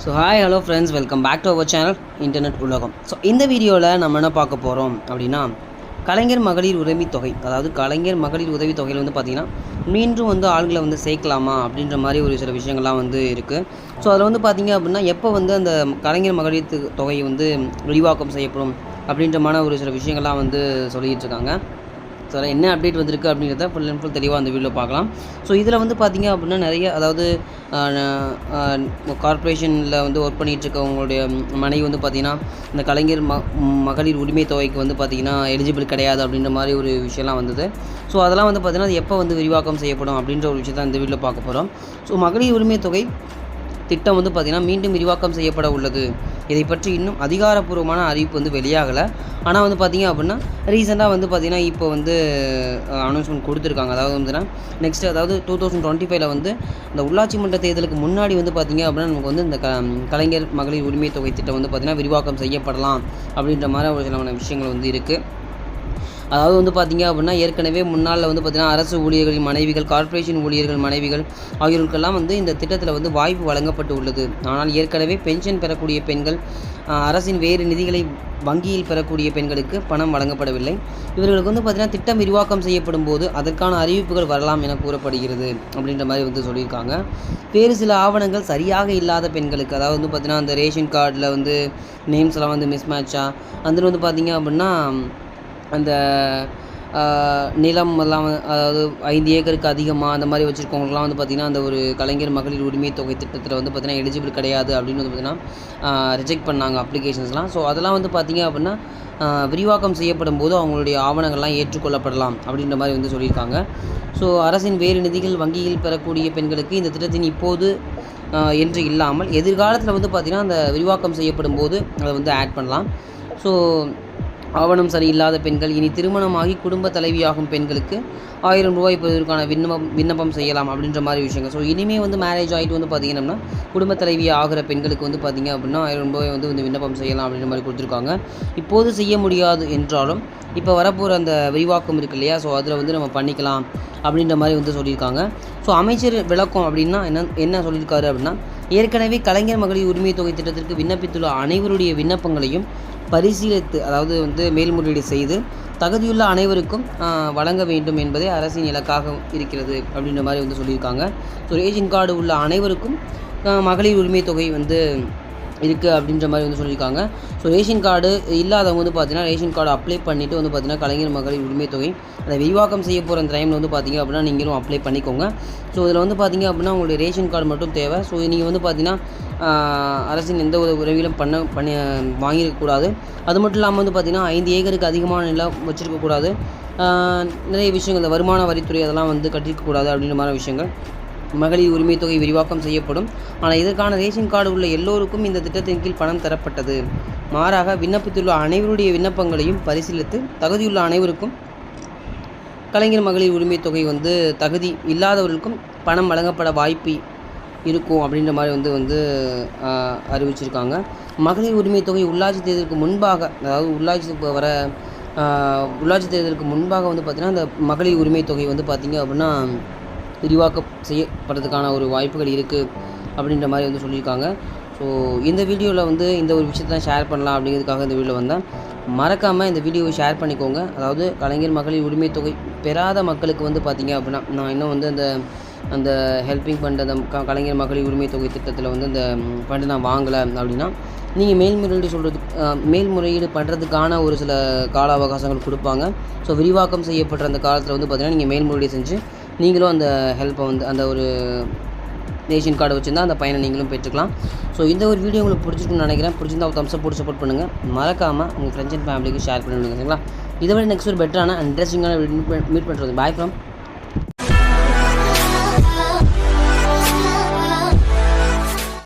So hi hello friends welcome back to our channel internet உலகம் so இந்த வீடியோவில் நம்ம என்ன பார்க்க போகிறோம் அப்படின்னா கலைஞர் மகளிர் உதவித் தொகை. அதாவது கலைஞர் மகளிர் உதவித் தொகையில் வந்து பார்த்திங்கன்னா மீண்டும் வந்து ஆள்களை வந்து சேர்க்கலாமா அப்படின்ற மாதிரி ஒரு சில விஷயங்கள்லாம் வந்து இருக்குது ஸோ அதில் வந்து பார்த்திங்க அப்படின்னா எப்போ வந்து அந்த கலைஞர் மகளிர் து- தொகை வந்து விரிவாக்கம் செய்யப்படும் அப்படின்றமான ஒரு சில விஷயங்கள்லாம் வந்து சொல்லிகிட்டு இருக்காங்க. ஸோ என்ன அப்டேட் வந்திருக்கு அப்படிங்கிறத ஃபுல் அண்ட் ஃபுல் தெளிவாக அந்த வீடியோவில் பார்க்கலாம். ஸோ இதில் வந்து பார்த்திங்க அப்படின்னா நிறைய அதாவது கார்ப்பரேஷனில் வந்து ஒர்க் பண்ணிகிட்டு இருக்கவங்களுடைய மனைவி வந்து பார்த்திங்கன்னா இந்த கலைஞர் ம மகளிர் உரிமை தொகைக்கு வந்து பார்த்திங்கன்னா எலிஜிபிள் கிடையாது அப்படின்ற மாதிரி ஒரு விஷயம்லாம் வந்தது. ஸோ அதெல்லாம் வந்து பார்த்திங்கன்னா அது எப்போ வந்து விரிவாக்கம் செய்யப்படும் அப்படின்ற ஒரு விஷயத்தை இந்த வீடியோவில் பார்க்க போகிறோம் ஸோ மகளிர் உரிமை தொகை திட்டம் வந்து பார்த்திங்கன்னா மீண்டும் விரிவாக்கம் செய்யப்பட உள்ளது. இதை பற்றி இன்னும் அதிகாரப்பூர்வமான அறிவிப்பு வந்து வெளியாகலை. ஆனால் வந்து பார்த்திங்க அப்படின்னா ரீசெண்டாக வந்து பார்த்திங்கன்னா இப்போ வந்து அனௌன்ஸ்மெண்ட் கொடுத்துருக்காங்க. அதாவது வந்துன்னா நெக்ஸ்ட் அதாவது டூ தௌசண்ட் டுவெண்ட்டி ஃபைவ்ல வந்து இந்த உள்ளாட்சி மன்ற தேர்தலுக்கு முன்னாடி வந்து பார்த்திங்க அப்படின்னா நமக்கு வந்து இந்த க கலைஞர் மகளிர் உரிமை தொகை திட்டம் வந்து பார்த்திங்கன்னா விரிவாக்கம் செய்யப்படலாம் அப்படின்ற மாதிரி ஒரு சில விஷயங்கள் வந்து இருக்குது அதாவது வந்து பார்த்தீங்க அப்படின்னா ஏற்கனவே முன்னால் வந்து பார்த்திங்கன்னா அரசு ஊழியர்களின் மனைவிகள் கார்ப்பரேஷன் ஊழியர்கள் மனைவிகள் ஆகியோருக்கெல்லாம் வந்து இந்த திட்டத்தில் வந்து வாய்ப்பு வழங்கப்பட்டு உள்ளது. ஆனால் ஏற்கனவே பென்ஷன் பெறக்கூடிய பெண்கள் அரசின் வேறு நிதிகளை வங்கியில் பெறக்கூடிய பெண்களுக்கு பணம் வழங்கப்படவில்லை. இவர்களுக்கு வந்து பார்த்திங்கன்னா திட்டம் விரிவாக்கம் செய்யப்படும் போது அதற்கான அறிவிப்புகள் வரலாம் என கூறப்படுகிறது அப்படின்ற மாதிரி வந்து சொல்லியிருக்காங்க. வேறு சில ஆவணங்கள் சரியாக இல்லாத பெண்களுக்கு அதாவது வந்து பார்த்திங்கன்னா அந்த ரேஷன் கார்டில் வந்து நேம்ஸ் எல்லாம் வந்து மிஸ் மேட்சாக அதில் வந்து பார்த்திங்க அப்படின்னா அந்த நிலம் எல்லாம் அதாவது ஐந்து ஏக்கருக்கு அதிகமாக அந்த மாதிரி வச்சுருக்கவங்களுக்குலாம் வந்து பார்த்திங்கன்னா அந்த ஒரு கலைஞர் மகளிர் உரிமை தொகை திட்டத்தில் வந்து பார்த்திங்கன்னா எலிஜிபிள் கிடையாது அப்படின்னு வந்து பார்த்திங்கன்னா ரிஜெக்ட் பண்ணாங்க அப்ளிகேஷன்ஸ்லாம் ஸோ அதெல்லாம் வந்து பார்த்திங்க அப்படின்னா விரிவாக்கம் செய்யப்படும் போது அவங்களுடைய ஆவணங்கள்லாம் ஏற்றுக்கொள்ளப்படலாம் அப்படின்ற மாதிரி வந்து சொல்லியிருக்காங்க. ஸோ அரசின் வேறு நிதிகள் வங்கியில் பெறக்கூடிய பெண்களுக்கு இந்த திட்டத்தின் இப்போது என்று இல்லாமல் எதிர்காலத்தில் வந்து பார்த்திங்கன்னா அந்த விரிவாக்கம் செய்யப்படும் போது அதை வந்து ஆட் பண்ணலாம். ஸோ ஆவணம் சரியில்லாத பெண்கள் இனி திருமணமாகி குடும்ப தலைவியாகும் பெண்களுக்கு ஆயிரம் ரூபாய் பெறுவதற்கான விண்ணப்பம் விண்ணப்பம் செய்யலாம் அப்படின்ற மாதிரி விஷயங்கள். ஸோ இனிமேல் வந்து மேரேஜ் ஆகிட்டு வந்து பார்த்தீங்கன்னா குடும்ப தலைவி ஆகிற பெண்களுக்கு வந்து பார்த்தீங்க அப்படின்னா ஆயிரம் ரூபாய் வந்து வந்து விண்ணப்பம் செய்யலாம் அப்படின்ற மாதிரி கொடுத்துருக்காங்க. இப்போது செய்ய முடியாது என்றாலும் இப்போ வரப்போகிற அந்த விரிவாக்கம் இருக்கு இல்லையா? ஸோ அதில் வந்து நம்ம பண்ணிக்கலாம் அப்படின்ற மாதிரி வந்து சொல்லியிருக்காங்க. ஸோ அமைச்சர் விளக்கம் அப்படின்னா என்ன என்ன சொல்லியிருக்காரு அப்படின்னா ஏற்கனவே கலைஞர் மகளிர் உரிமை தொகை திட்டத்திற்கு விண்ணப்பித்துள்ள அனைவருடைய விண்ணப்பங்களையும் பரிசீலித்து அதாவது வந்து மேல்முறையீடு செய்து தகுதியுள்ள அனைவருக்கும் வழங்க வேண்டும் என்பதே அரசின் இலக்காக இருக்கிறது அப்படின்ற மாதிரி வந்து சொல்லியிருக்காங்க. ஸோ ரேஷன் கார்டு உள்ள அனைவருக்கும் மகளிர் உரிமை தொகை வந்து இருக்குது அப்படின்ற மாதிரி வந்து சொல்லியிருக்காங்க. ஸோ ரேஷன் கார்டு இல்லாதவங்க வந்து பார்த்தீங்கன்னா ரேஷன் கார்டு அப்ளை பண்ணிவிட்டு வந்து பார்த்தீங்கன்னா கலைஞர் மகளிர் உரிமை தொகை அதை விரிவாக்கம் செய்ய போகிற அந்த டைமில் வந்து பார்த்தீங்க அப்படின்னா நீங்களும் அப்ளை பண்ணிக்கோங்க. ஸோ இதில் வந்து பார்த்தீங்க அப்படின்னா உங்களுடைய ரேஷன் கார்டு மட்டும் தேவை. ஸோ நீங்கள் வந்து பார்த்தீங்கன்னா அரசின் எந்த ஒரு உதவியிலும் பண்ண பண்ணி வாங்கியிருக்கக்கூடாது அது மட்டும் இல்லாமல் வந்து பார்த்தீங்கன்னா ஐந்து ஏக்கருக்கு அதிகமான நிலம் வச்சுருக்கக்கூடாது நிறைய விஷயங்கள் இந்த வருமான வரித்துறை அதெல்லாம் வந்து கட்டிருக்கக்கூடாது அப்படின்ற மாதிரி விஷயங்கள். மகளிர் உரிமை தொகை விரிவாக்கம் செய்யப்படும். ஆனால் இதற்கான ரேஷன் கார்டு உள்ள எல்லோருக்கும் இந்த திட்டத்தின் கீழ் பணம் தரப்பட்டது. மாறாக விண்ணப்பித்துள்ள அனைவருடைய விண்ணப்பங்களையும் பரிசீலித்து தகுதியுள்ள அனைவருக்கும் கலைஞர் மகளிர் உரிமை தொகை வந்து தகுதி இல்லாதவர்களுக்கும் பணம் வழங்கப்பட வாய்ப்பு இருக்கும் அப்படின்ற மாதிரி வந்து வந்து அறிவிச்சிருக்காங்க. மகளிர் உரிமை தொகை உள்ளாட்சி தேர்தலுக்கு முன்பாக அதாவது உள்ளாட்சி வர உள்ளாட்சி தேர்தலுக்கு முன்பாக வந்து பார்த்திங்கன்னா அந்த மகளிர் உரிமை தொகை வந்து பார்த்திங்க அப்படின்னா விரிவாக்கம் செய்யப்படுறதுக்கான ஒரு வாய்ப்புகள் இருக்குது அப்படின்ற மாதிரி வந்து சொல்லியிருக்காங்க. ஸோ இந்த வீடியோவில் வந்து இந்த ஒரு விஷயத்தை தான் ஷேர் பண்ணலாம் அப்படிங்கிறதுக்காக இந்த வீடியோவில் வந்தேன். மறக்காமல் இந்த வீடியோவை ஷேர் பண்ணிக்கோங்க. அதாவது கலைஞர் மகளிர் உரிமை தொகை பெறாத மக்களுக்கு வந்து பார்த்தீங்க அப்படின்னா நான் இன்னும் வந்து அந்த அந்த ஹெல்பிங் ஃபண்ட் அந்த க- கலைஞர் மகளிர் உரிமை தொகை திட்டத்தில் வந்து அந்த ஃபண்டு நான் வாங்கலை அப்படின்னா நீங்கள் மேல்முறையீடு சொல்கிறது மேல்முறையீடு பண்ணுறதுக்கான ஒரு சில கால அவகாசங்கள் கொடுப்பாங்க. ஸோ விரிவாக்கம் செய்யப்படுற அந்த காலத்தில் வந்து பார்த்தீங்கன்னா நீங்கள் மேல்முறையீடு செஞ்சு நீங்களும் அந்த ஹெல்ப்பை வந்து அந்த ஒரு ரேஷன் கார்டு வச்சுருந்தா அந்த பையனை நீங்களும் பெற்றுக்கலாம். ஸோ இந்த ஒரு வீடியோ உங்களுக்கு பிடிச்சிருக்குன்னு நினைக்கிறேன். பிடிச்சிருந்தா ஒரு தம்ஸ் போட்டு சப்போர்ட் பண்ணுங்கள் மறக்காமல் உங்கள் ஃப்ரெண்ட்ஸ் அண்ட் ஃபேமிலிக்கு ஷேர் பண்ணிவிடுங்க சரிங்களா? இதை விட நெக்ஸ்ட் ஒரு பெட்டரான இன்ட்ரெஸ்டிங்கான மீட் பண்ணுறது பாய் ஃப்ரம்